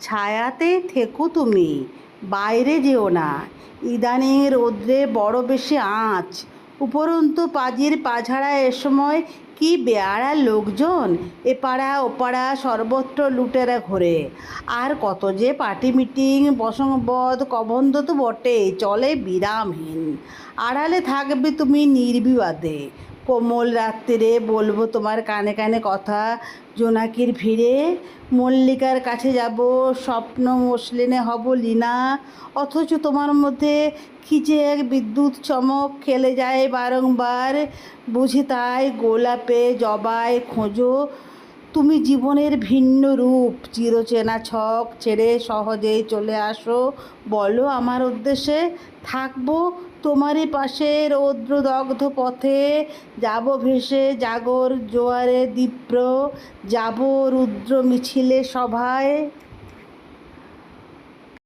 ছায়াতে থেকো তুমি, বাইরে যেও না। ইদানিং রৌদ্রে বড় বেশি আঁচ। উপরন্তু পাজির পাঝাড়া এ সময় কি বেয়ারা লোকজন এপাড়া পাড়া ও পাড়া সর্বত্র লুটেরা ঘোরে। আর কত যে পার্টি মিটিং বসংবদ কবন্ধ তো বটে চলে বিরামহীন। আড়ালে থাকবে তুমি নির্বিবাদে। কোমল রাত্রিরে বলব তোমার কানে কানে কথা। জোনাকির ভিড়ে মল্লিকার কাছে যাব, স্বপ্ন মসলিনে হব লীনা। অথচ তোমার মধ্যে যে এক বিদ্যুৎ চমক খেলে যায় বারংবার। বুঝি তাই গোলাপে জবায় খোঁজো। তুমি জীবনের ভিন্ন রূপ, চিরচেনা ছক ছেড়ে সহজেই চলে আসো। বলো আমার উদ্দেশ্যে, থাকব তোমারই পাশে রৌদ্রদগ্ধ পথে যাব ভেসে জাগর জোয়ারে দীপ্র যাব রুদ্র মিছিলে সভায়।